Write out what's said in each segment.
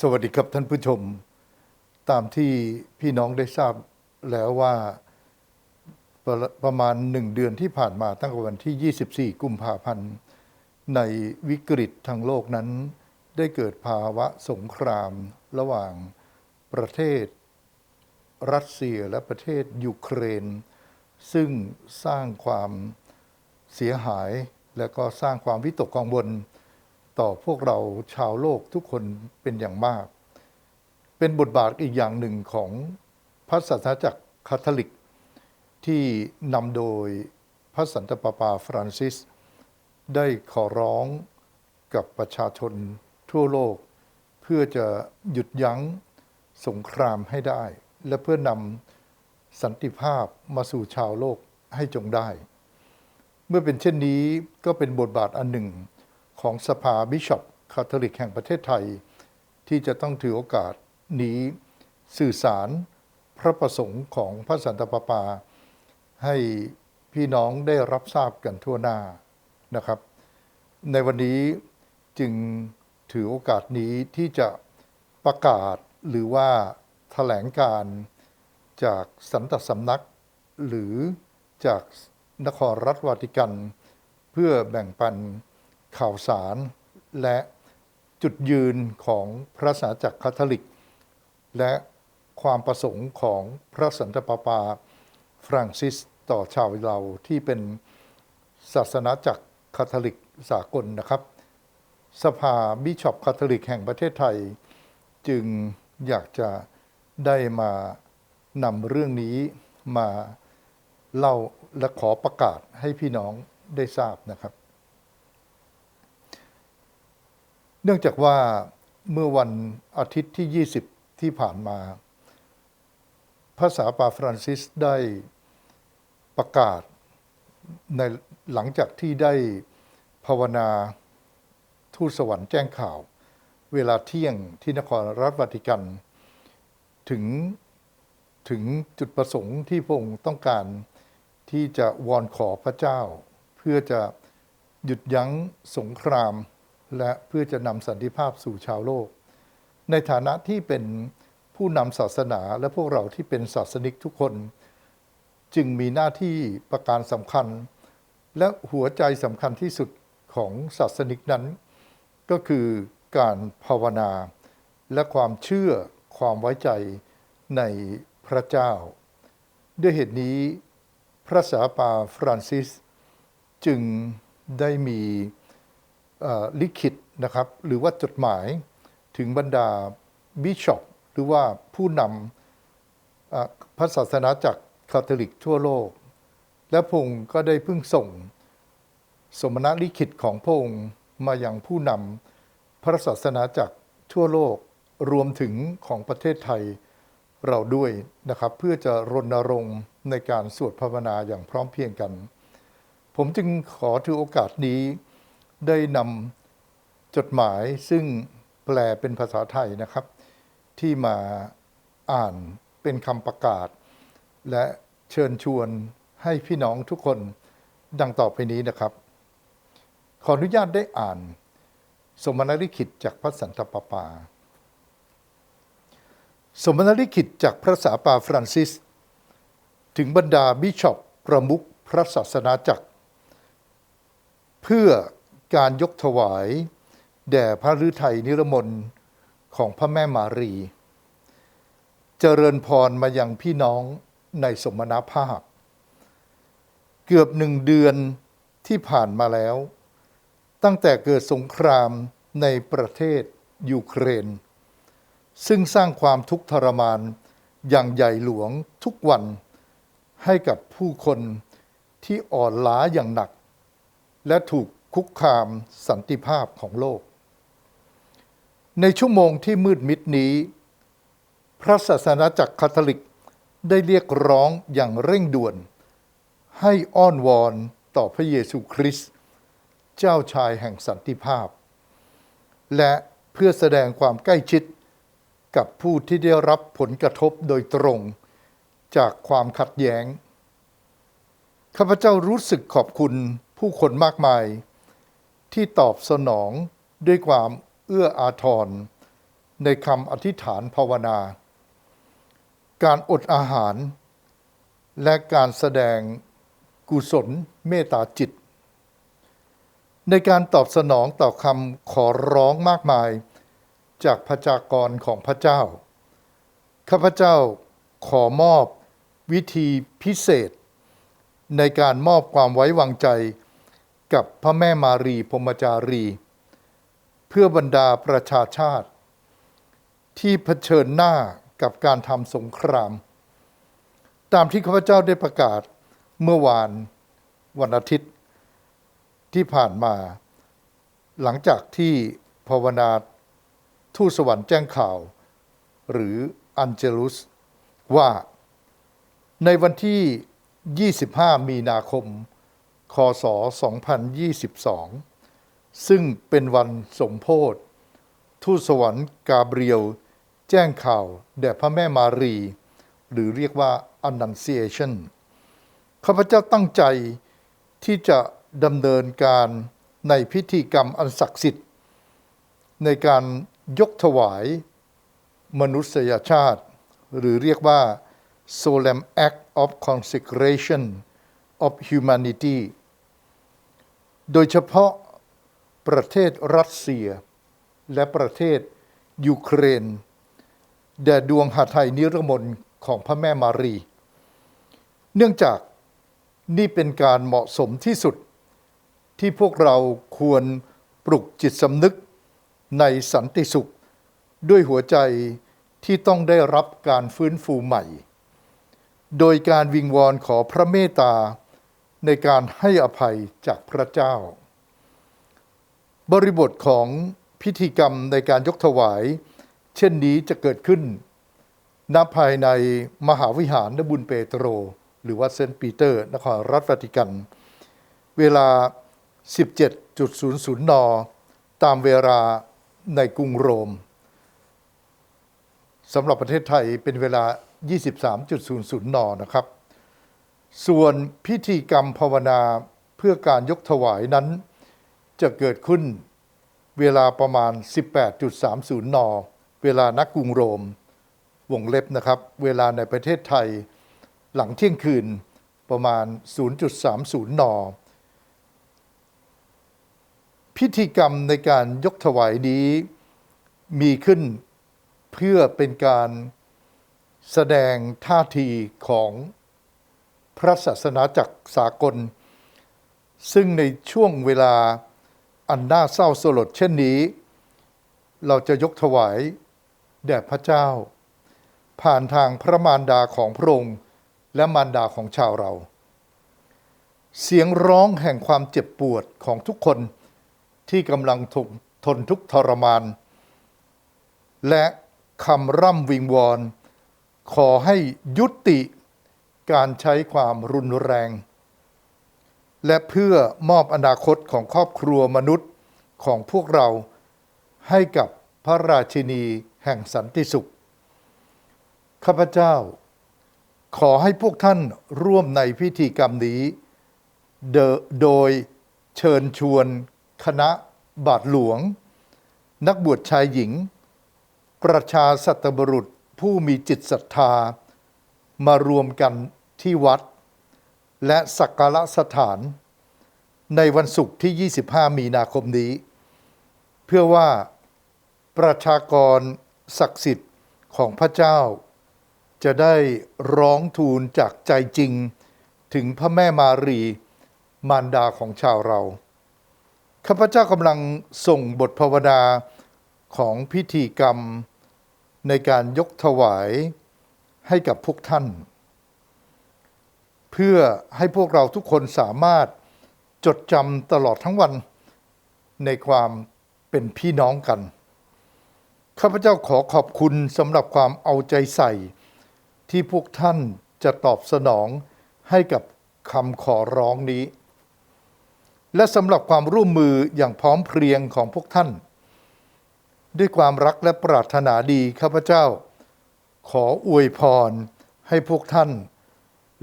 สวัสดีครับท่านผู้ชม ตามที่พี่น้องได้ทราบแล้วว่าประประมาณหนึ่งเดือนที่ผ่านมาตั้งแต่วันที่ 24 กุมภาพันธ์ ในวิกฤตทางโลกนั้น ได้เกิดภาวะสงครามระหว่างประเทศ รัสเซียและประเทศยูเครน ซึ่งสร้างความเสียหายและก็สร้างความวิตกกังวล ต่อพวกเราชาวโลกทุกคนเป็นอย่างมาก เป็นบทบาทอีกอย่างหนึ่งของพระศาสนาจักรคาทอลิก ที่นำโดยพระสันตะปาปาฟรานซิส ได้ขอร้องกับประชาชนทั่วโลก เพื่อจะหยุดยั้งสงครามให้ได้ และเพื่อนำสันติภาพมาสู่ชาวโลกให้จงได้ เมื่อเป็นเช่นนี้ก็เป็นบทบาทอันหนึ่ง ของสภาบิชอปคาทอลิกแห่งประเทศไทย ที่จะต้องถือโอกาสนี้สื่อสารพระประสงค์ของพระสันตะปาปา ให้พี่น้องได้รับทราบกันทั่วหน้านะครับ ในวันนี้จึงถือโอกาสนี้ที่จะประกาศหรือว่าแถลงการจากสันตสำนัก หรือจากนครรัฐวาติกัน เพื่อแบ่งปัน ข่าวสารและจุดยืนของพระสาจักรคาทอลิก และความประสงค์ของพระสันตะปาปาฟรานซิสต่อชาวเราที่เป็นศาสนาจักรคาทอลิกสากลนะครับ สภาบิชอปคาทอลิกแห่งประเทศไทย จึงอยากจะได้มานำเรื่องนี้มาเล่าและขอประกาศให้พี่น้องได้ทราบนะครับ เนื่องจากว่าเมื่อวันอาทิตย์ที่ 20 ที่ผ่านมา พระสาปาฟรานซิสได้ประกาศในหลังจากที่ได้ภาวนาทูตสวรรค์แจ้งข่าว เวลาเที่ยงที่นครรัฐวาติกัน ถึงถึงจุดประสงค์ที่พระองค์ต้องการที่จะวอนขอพระเจ้า เพื่อจะหยุดยั้งสงคราม และเพื่อจะนำสันติภาพสู่ชาวโลก ในฐานะที่เป็นผู้นำศาสนาและพวกเราที่เป็นศาสนิกทุกคน จึงมีหน้าที่ประการสำคัญ และหัวใจสำคัญที่สุดของศาสนิกนั้น ก็คือการภาวนา และความเชื่อความไว้ใจในพระเจ้า ด้วยเหตุนี้พระสาปาฟรานซิส จึงได้มี ลิขิตนะครับหรือว่าจดหมายถึงบรรดาบิชอปหรือว่าผู้นำพระศาสนาจักคาทอลิกทั่วโลก และพงค์ก็ได้เพิ่งส่งสมณลิขิตของพงค์มาอยังผู้นำพระศาสนาจักทั่วโลกรวมถึงของประเทศไทยเราด้วยนะครับ เพื่อจะรณรงค์ในการสวดภาวนาอย่างพร้อมเพรียงกัน ผมจึงขอถือโอกาสนี้ ได้นำจดหมายซึ่งแปลเป็นภาษาไทยนะครับ ที่มาอ่านเป็นคำประกาศ และเชิญชวนให้พี่น้องทุกคนดังต่อไปนี้นะครับ ขออนุญาตได้อ่าน สมณลิขิตจากพระสันตะปาปา สมณลิขิตจากพระสาปาฟรานซิส ถึงบรรดาบิชอปประมุขพระศาสนาจักร เพื่อ การยกถวาย แด่พระฤทัยนิรมนของพระแม่มารี เจริญพรมายังพี่น้องในสมณภาพ เกือบหนึ่งเดือนที่ผ่านมาแล้ว ตั้งแต่เกิดสงครามในประเทศยูเครน ซึ่งสร้างความทุกข์ทรมานอย่างใหญ่หลวงทุกวันให้กับผู้คนที่อ่อนล้าอย่างหนัก และถูก คุกคามสันติภาพของโลก ในชั่วโมงที่มืดมิดนี้ พระศาสนาจักรคาทอลิกได้เรียกร้องอย่างเร่งด่วน ให้อ้อนวอนต่อพระเยซูคริสต์เจ้าชายแห่งสันติภาพ และเพื่อแสดงความใกล้ชิดกับผู้ที่ได้รับผลกระทบโดยตรงจากความขัดแย้ง ข้าพเจ้ารู้สึกขอบคุณผู้คนมากมาย ที่ตอบสนองด้วยความเอื้ออาทร ในคำอธิษฐานภาวนา การอดอาหาร และการแสดงกุศลเมตตาจิต ในการตอบสนองต่อคำขอร้องมากมาย จากพระจากรของพระเจ้า ข้าพเจ้าขอมอบวิธีพิเศษ ในการมอบความไว้วางใจ กับพระแม่มารีพรมจารี เพื่อบรรดาประชาชาติ ที่เผชิญหน้ากับการทำสงคราม ตามที่ข้าพเจ้าได้ประกาศเมื่อวานวันอาทิตย์ที่ผ่านมา หลังจากที่ภาวนาทูตสวรรค์แจ้งข่าว หรืออันเจลุสว่าในวันที่ 25 มีนาคม คศ 2022 ซึ่งเป็นวันสมโพธทูตสวรรค์กาเบรียล แจ้งข่าวแด่พระแม่มารี หรือเรียกว่า Annunciation ข้าพเจ้าตั้งใจที่จะดำเนินการในพิธีกรรมอันศักดิ์สิทธิ์ ในการยกถวายมนุษยชาติ หรือเรียกว่า Solemn Act of Consecration of Humanity โดยเฉพาะประเทศรัสเซีย และประเทศยูเครน แด่ดวงหาไทยนิรมนของพระแม่มารี เนื่องจากนี่เป็นการเหมาะสมที่สุด ที่พวกเราควรปลุกจิตสำนึกในสันติสุข ด้วยหัวใจที่ต้องได้รับการฟื้นฟูใหม่ โดยการวิงวอนขอพระเมตตา ในการให้อภัยจากพระเจ้า บริบทของพิธีกรรมในการยกถวาย เช่นนี้จะเกิดขึ้นณภายในมหาวิหารนบุญเปโตร หรือว่าเซนต์ปีเตอร์ นครรัฐวาติกัน เวลา 17.00 น ตามเวลาในกรุงโรมสำหรับประเทศไทยเป็นเวลา 23.00 น นะครับ ส่วนพิธีกรรมภาวนาเพื่อการยกถวายนั้น จะเกิดขึ้นเวลาประมาณ 18.30 น เวลานักกรุงโรม วงเล็บนะครับ เวลาในประเทศไทย หลังเที่ยงคืนประมาณ 0.30 น พิธีกรรมในการยกถวายนี้มีขึ้นเพื่อเป็นการแสดงท่าทีของ พระศาสนาจักรสากล ซึ่งในช่วงเวลาอันน่าเศร้าสลดเช่นนี้ เราจะยกถวายแด่พระเจ้า ผ่านทางพระมารดาของพระองค์และมารดาของชาวเรา เสียงร้องแห่งความเจ็บปวดของทุกคนที่กำลังทนทนทุกทรมาน และคำร่ำวิงวอน ขอให้ยุติ การใช้ความรุนแรง และเพื่อมอบอนาคตของครอบครัวมนุษย์ของพวกเราให้กับพระราชินีแห่งสันติสุข ข้าพเจ้า ขอให้พวกท่านร่วมในพิธีกรรมนี้ โดยเชิญชวนคณะบาทหลวง นักบวชชายหญิง ประชาสัตบรุษผู้มีจิตศรัทธามารวมกัน ที่วัด และสักการะสถาน ในวันศุกร์ที่ 25 มีนาคมนี้ เพื่อว่าประชากรศักดิ์สิทธิ์ของพระเจ้า จะได้ร้องทูลจากใจจริง ถึงพระแม่มารี มารดาของชาวเราข้าพเจ้ากำลังส่งบทภาวนาของพิธีกรรมในการยกถวายให้กับพวกท่าน เพื่อให้พวกเราทุกคนสามารถจดจำตลอดทั้งวันในความเป็นพี่น้องกัน ข้าพเจ้าขอขอบคุณสำหรับความเอาใจใส่ ที่พวกท่านจะตอบสนองให้กับคำขอร้องนี้ และสำหรับความร่วมมืออย่างพร้อมเพรียงของพวกท่าน ด้วยความรักและปรารถนาดีข้าพเจ้า ขออวยพรให้พวกท่าน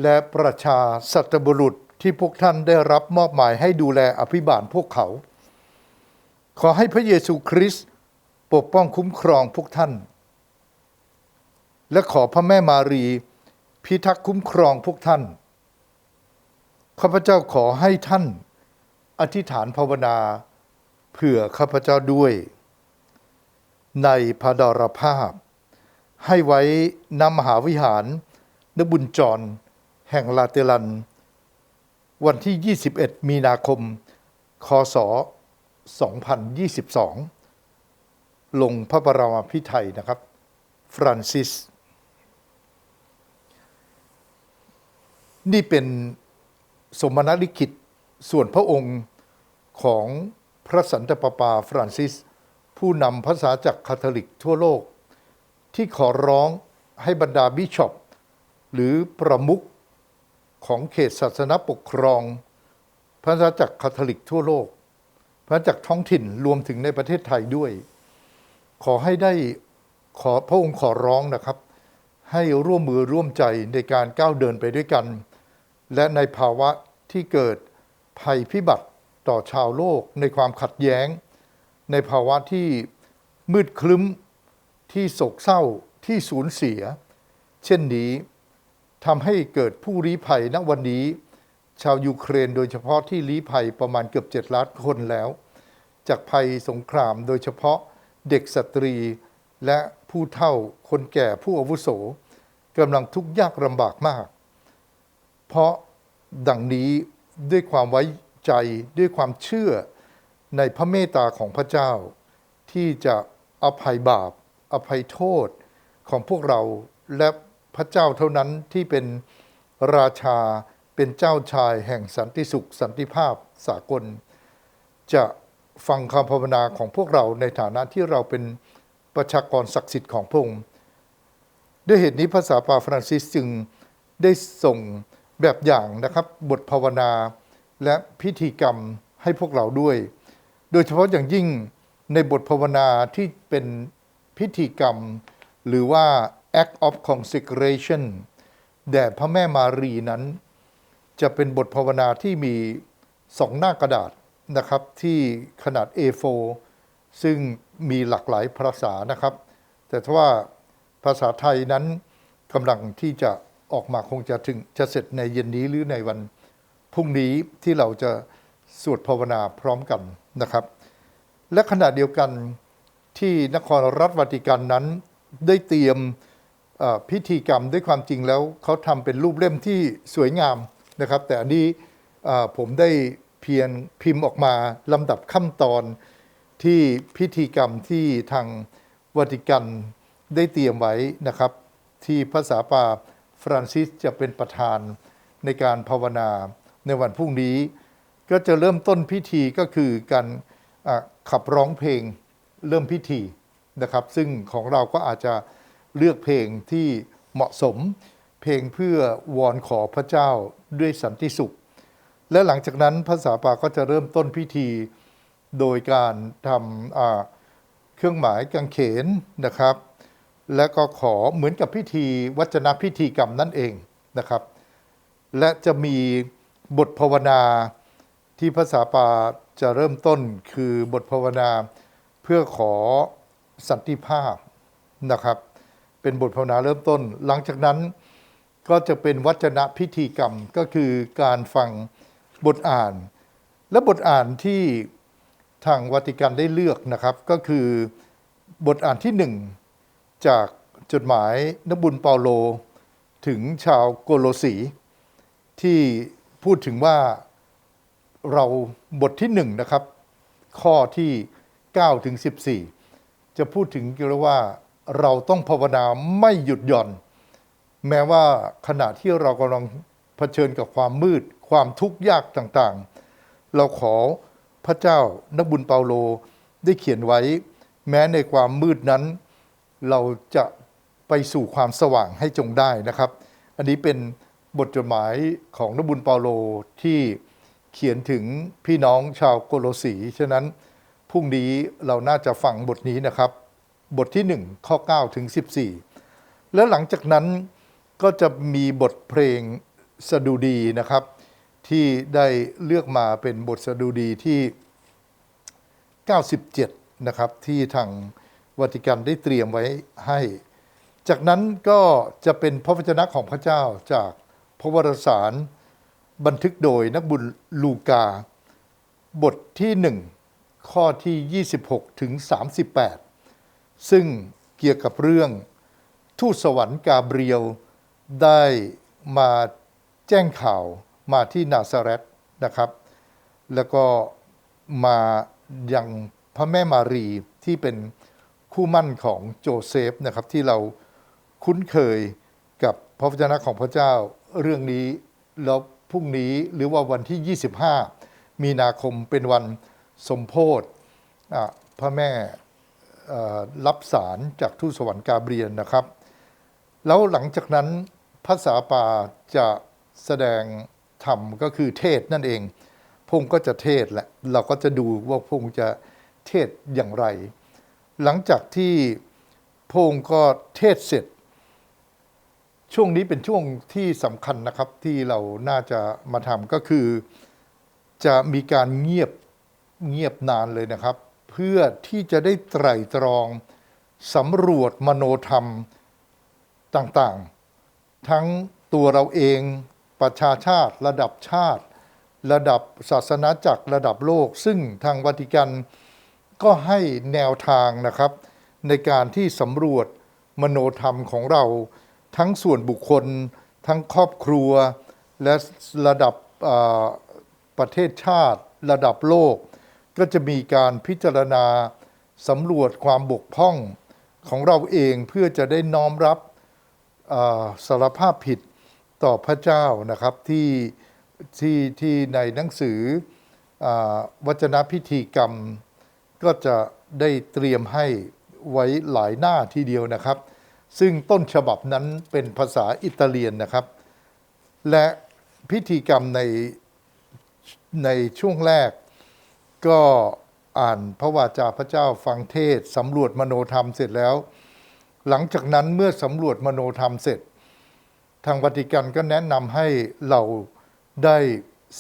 และประชาสัตบุรุษที่พวกท่านได้รับมอบหมายให้ดูแลอภิบาลพวกเขา ขอให้พระเยซูคริสต์ปกป้องคุ้มครองพวกท่าน และขอพระแม่มารีพิทักษ์คุ้มครองพวกท่าน ข้าพเจ้าขอให้ท่านอธิษฐานภาวนาเผื่อข้าพเจ้าด้วย ในพระดรภาพ ให้ไว้นำมหาวิหารนบุญจร แห่งลาเตลัน วันที่ 21 มีนาคม คศ 2022 ลงพระบรมพิไทยนะครับ ฟรานซิส นี่เป็นสมณลิขิตส่วนพระองค์ของพระสันตะปาปาฟรานซิส ผู้นำภาษาจากรคาทอลิกทั่วโลก ที่ขอร้องให้บรรดาบิชอปหรือประมุข ของเขตศาสนปกครอง พระนาจักรคาทอลิกทั่วโลก พระจักรท้องถิ่นรวมถึงในประเทศไทยด้วย ขอให้ได้ขอพระองค์ขอร้องนะครับ ให้ร่วมมือร่วมใจในการก้าวเดินไปด้วยกัน และในภาวะที่เกิดภัยพิบัติต่อชาวโลกในความขัดแย้ง ในภาวะที่มืดคลึ้มที่โศกเศร้าที่สูญเสีย เช่นนี้ ทำให้เกิดผู้ลี้ภัยณวันนี้ ชาวยูเครนโดยเฉพาะที่ลี้ภัยประมาณเกือบเจ็ดล้านคนแล้ว จากภัยสงครามโดยเฉพาะเด็กสตรีและผู้เฒ่าคนแก่ผู้อาวุโสกำลังทุกข์ยากลำบากมาก เพราะดังนี้ด้วยความไว้ใจด้วยความเชื่อในพระเมตตาของพระเจ้า ที่จะอภัยบาป อภัยโทษของพวกเราและ พระเจ้าเท่านั้นที่เป็นราชาเป็นเจ้าชายแห่งสันติสุข สันติภาพสากล จะฟังคำภาวนาของพวกเราในฐานะที่เราเป็นประชากรศักดิ์สิทธิ์ของพระองค์ด้วยเหตุนี้ภาษาปาฟรานซิสจึงได้ส่งแบบอย่างนะครับบทภาวนาและพิธีกรรมให้พวกเราด้วย โดยเฉพาะอย่างยิ่งในบทภาวนาที่เป็นพิธีกรรม หรือว่า act of consecration แด่พระแม่มารีนั้น จะเป็นบทภาวนาที่มีสองหน้ากระดาษนะครับ ที่ขนาด A4 ซึ่งมีหลากหลายภาษานะครับ แต่ถ้าว่าภาษาไทยนั้นกำลังที่จะออกมาคงจะถึงจะเสร็จในเย็นนี้หรือในวันพรุ่งนี้ที่เราจะสวดภาวนาพร้อมกันนะครับ และขณะเดียวกันที่นครรัฐวาติกันนั้นได้เตรียม พิธีกรรมด้วยความจริงแล้วเขาทำเป็นรูปเล่มที่สวยงามนะครับ แต่อันนี้ผมได้เพียงพิมพ์ออกมาลำดับขั้นตอนที่พิธีกรรมที่ทางวาติกันได้เตรียมไว้นะครับ ที่ภาษาปาฟรานซิสจะเป็นประธานในการภาวนาในวันพรุ่งนี้ ก็จะเริ่มต้นพิธีก็คือการขับร้องเพลงเริ่มพิธีนะครับ ซึ่งของเราก็อาจจะ เลือกเพลงที่เหมาะสม เพลงเพื่อวอนขอพระเจ้าด้วยสันติสุข และหลังจากนั้นภาษาปาก็จะเริ่มต้นพิธี โดยการทำเครื่องหมายกางเขนนะครับ และก็ขอเหมือนกับพิธีวัจนพิธีกรรมนั่นเองนะครับ และจะมีบทภาวนาที่ภาษาปาจะเริ่มต้นคือบทภาวนาเพื่อขอสันติภาพนะครับ เป็นบทภาวนาเริ่มต้น หลังจากนั้นก็จะเป็นวัจนะพิธีกรรมก็คือการฟังบทอ่าน และบทอ่านที่ทางวาติกันได้เลือกนะครับก็คือบทอ่านที่หนึ่งจากจดหมายนบุญเปาโล ถึงชาวโกโลสี ที่พูดถึงว่าเราบทที่หนึ่งนะครับ ข้อที่9ถึง14 จะพูดถึงเกี่ยกว่า เราต้องภาวนาไม่หยุดหย่อน แม้ว่าขณะที่เรากำลังเผชิญกับความมืด ความทุกข์ยากต่างๆ เราขอพระเจ้านักบุญเปาโลได้เขียนไว้ แม้ในความมืดนั้น เราจะไปสู่ความสว่างให้จงได้นะครับ อันนี้เป็นบทจดหมายของนกบุญเปาโลที่เขียนถึงพี่น้องชาวโกโลสี ฉะนั้นพรุ่งนี้เราน่าจะฟังบทนี้นะครับ บทที่ 1 ข้อ 9 ถึง 14 แล้วหลังจากนั้นก็จะมีบทเพลงสดุดีนะครับ ที่ได้เลือกมาเป็นบทสดุดีที่ 97 นะครับ ที่ทางวัติกันได้เตรียมไว้ให้ จากนั้นก็จะเป็นพระวจนะของพระเจ้าจากพระวรสารบันทึกโดยนักบุญลูกา บทที่หนึ่งข้อที่ 26 ถึง 38 ซึ่งเกี่ยวกับเรื่องทูตสวรรค์กาเบรียลได้มาแจ้งข่าวมาที่นาซาเรตนะครับ แล้วก็มายังพระแม่มารีที่เป็นคู่มั่นของโจเซฟนะครับที่เราคุ้นเคยกับพระวจนะของพระเจ้าเรื่องนี้แล้วพรุ่งนี้หรือว่าวันที่ 25 มีนาคมเป็นวันสมโพธอะพระแม่ รับสารจากทูตสวรรค์กาเบรียลนะครับ แล้วหลังจากนั้นภาษาปาจะแสดงธรรมก็คือเทศนั่นเองพงก็จะเทศแหละเราก็จะดูว่าพงจะเทศอย่างไร หลังจากที่พงก็เทศเสร็จ ช่วงนี้เป็นช่วงที่สำคัญนะครับที่เราน่าจะมาทำก็คือจะมีการเงียบเงียบนานเลยนะครับ เพื่อที่จะได้ไตร่ตรองสำรวจมโนธรรมต่างๆ ทั้งตัวเราเองประชาชาติระดับชาติ ระดับศาสนาจักรระดับโลก ซึ่งทางวัติกันก็ให้แนวทางนะครับ ในการที่สำรวจมโนธรรมของเรา ทั้งส่วนบุคคล ทั้งครอบครัว และระดับประเทศชาติ ระดับโลก ก็จะมีการพิจารณาสำรวจความบกพร่องของเราเองเพื่อจะได้น้อมรับสารภาพผิดต่อพระเจ้านะครับที่ที่ที่ในหนังสืออาวจนพิธีกรรม ก็จะได้เตรียมให้ไว้หลายหน้าทีเดียวนะครับ ซึ่งต้นฉบับนั้นเป็นภาษาอิตาเลียนนะครับ และพิธีกรรมในในช่วงแรก ก็อ่านพระวาจาพระเจ้าฟังเทศสำรวจมโนธรรมเสร็จแล้ว หลังจากนั้นเมื่อสำรวจมโนธรรมเสร็จ ทางวัติกันก็แนะนำให้เราได้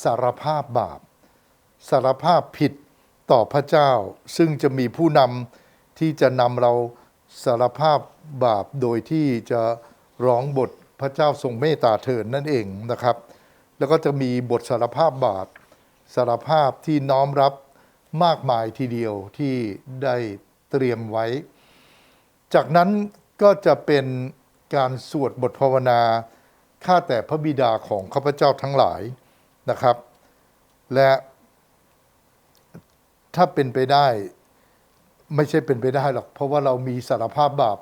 สารภาพบาป สารภาพผิดต่อพระเจ้า ซึ่งจะมีผู้นำที่จะนำเราสารภาพบาปโดยที่จะร้องบทพระเจ้าทรงเมตตาเถิดนั่นเองนะครับ แล้วก็จะมีบทสารภาพบาปสารภาพที่น้อมรับ มากมายทีเดียวที่ได้เตรียมไว้ จากนั้นก็จะเป็นการสวดบทภาวนาข้าแต่พระบิดาของข้าพเจ้าทั้งหลายนะครับ และถ้าเป็นไปได้ไม่ใช่เป็นไปได้หรอก เพราะว่าเรามีสารภาพบาป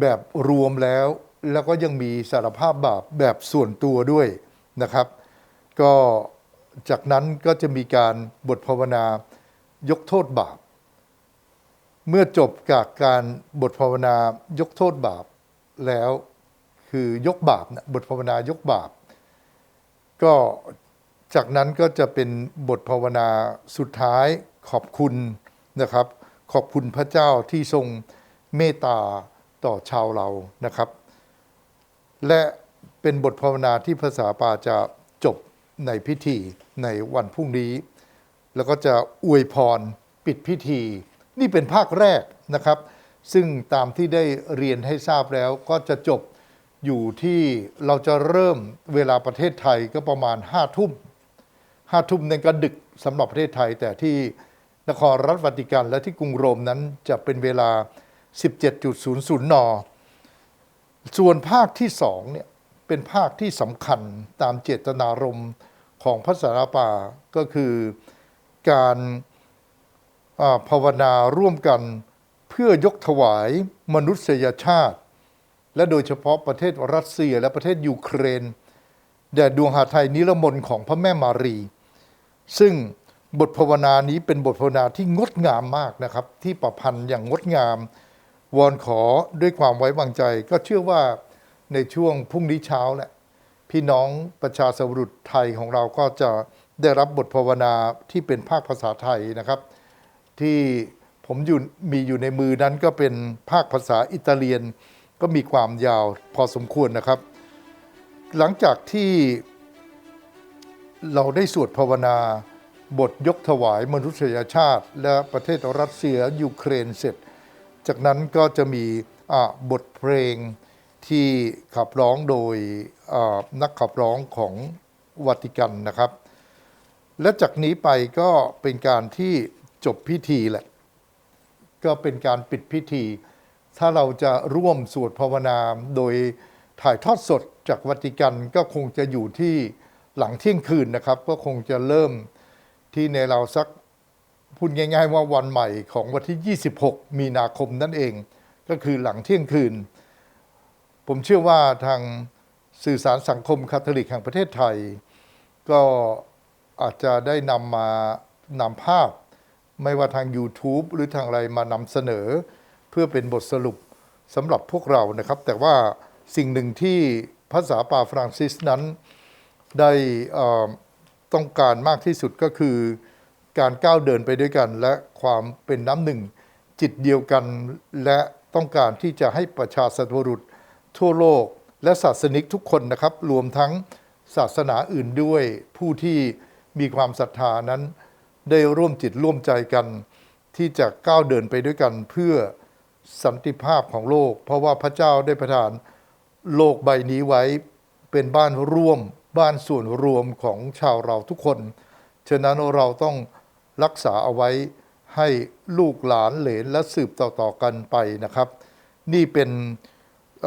แบบรวมแล้ว แล้วก็ยังมีสารภาพบาปแบบส่วนตัวด้วยนะครับ ก็จากนั้นก็จะมีการบทภาวนา ยกโทษบาป เมื่อจบจากการบทภาวนายกโทษบาปแล้วคือยกบาปนะบทภาวนายกบาป ก็จากนั้นก็จะเป็นบทภาวนาสุดท้ายขอบคุณนะครับ ขอบคุณพระเจ้าที่ทรงเมตตาต่อชาวเรานะครับ และเป็นบทภาวนาที่ภาษาปาจะจบในพิธีในวันพรุ่งนี้ แล้วก็จะอวยพรปิดพิธี นี่เป็นภาคแรกนะครับ ซึ่งตามที่ได้เรียนให้ทราบแล้วก็จะจบอยู่ที่เราจะเริ่มเวลาประเทศไทยก็ประมาณห้าทุ่มห้าทุ่มนั่นก็ดึกสำหรับประเทศไทย แต่ที่นครรัฐวัติกันและที่กรุงโรมนั้นจะเป็นเวลา 17.00 น ส่วนภาคที่สองเนี่ยเป็นภาคที่สำคัญตามเจตนารมณ์ของพระสารปาก็คือ การภาวนาร่วมกันเพื่อยกถวายมนุษยชาติ และโดยเฉพาะประเทศรัสเซียและประเทศยูเครนแด่ดวงหาไทยนิรมนของพระแม่มารี ซึ่งบทภาวนานี้เป็นบทภาวนาที่งดงามมากนะครับ ที่ประพันธ์อย่างงดงาม วอนขอด้วยความไว้วางใจ ก็เชื่อว่าในช่วงพรุ่งนี้เช้าแหละพี่น้องประชาสรุษไทยของเราก็จะ ได้รับบทภาวนาที่เป็นภาคภาษาไทยนะครับ ที่ผมอยู่มีอยู่ในมือนั้นก็เป็นภาคภาษาอิตาเลียน ก็มีความยาวพอสมควรนะครับ หลังจากที่เราได้สวดภาวนาบทยกถวายมนุษยชาติ และประเทศรัสเซียยูเครนเสร็จ จากนั้นก็จะมีบทเพลงที่ขับร้องโดยนักขับร้องของวัติกันนะครับ และจากนี้ไปก็เป็นการที่จบพิธีแหละ ก็เป็นการปิดพิธี ถ้าเราจะร่วมสวดภาวนาโดยถ่ายทอดสดจากวัติกันก็คงจะอยู่ที่หลังเที่ยงคืนนะครับ ก็คงจะเริ่มที่ในเราสักพูดง่ายๆว่าวันใหม่ของวันที่ 26 มีนาคมนั่นเอง ก็คือหลังเที่ยงคืน ผมเชื่อว่าทางสื่อสารสังคมคาทอลิกแห่งประเทศไทย ก็ อาจจะได้นำมานำภาพ ไม่ว่าทาง YouTube หรือทางอะไรมานำเสนอ เพื่อเป็นบทสรุปสำหรับพวกเรานะครับ แต่ว่าสิ่งหนึ่งที่ภาษาป่าฟรังซิสนั้นได้ต้องการมากที่สุดก็คือการก้าวเดินไปด้วยกัน และความเป็นน้ำหนึ่ง จิตเดียวกันและต้องการที่จะให้ประชาสัตวรุษทั่วโลกและศาสนิกทุกคนนะครับ รวมทั้งศาสนาอื่นด้วยผู้ที่ มีความศรัทธานั้น ได้ร่วมจิตร่วมใจกัน ที่จะก้าวเดินไปด้วยกันเพื่อสันติภาพของโลก เพราะว่าพระเจ้าได้ประทานโลกใบนี้ไว้เป็นบ้านร่วมบ้านส่วนรวมของชาวเราทุกคน ฉะนั้นเราต้องรักษาเอาไว้ให้ลูกหลานเหลนและสืบต่อๆกันไปนะครับ นี่เป็นเ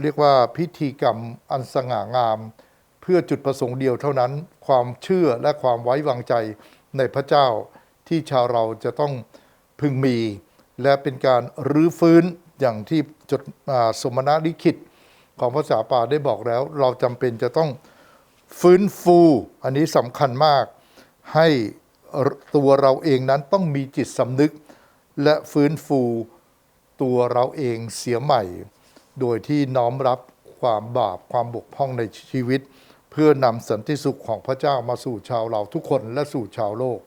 เรียกว่าพิธีกรรมอันสง่างาม พื่อจุดประสงค์เดียวเท่านั้น ความเชื่อและความไว้วางใจในพระเจ้าที่ชาวเราจะต้องพึงมี และเป็นการรื้อฟื้นอย่างที่จดอ่าสมณลิขิตของภาษาป่าได้บอกแล้ว เราจำเป็นจะต้องฟื้นฟู อันนี้สำคัญมาก ให้ตัวเราเองนั้นต้องมีจิตสำนึก และฟื้นฟูตัวเราเองเสียใหม่ โดยที่น้อมรับความบาปความบกพร่องในชีวิต พื่อนำสันติสุขของพระเจ้ามาสู่ชาวเราทุกคนและสู่ชาวโลก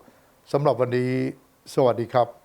สำหรับวันนี้ สวัสดีครับ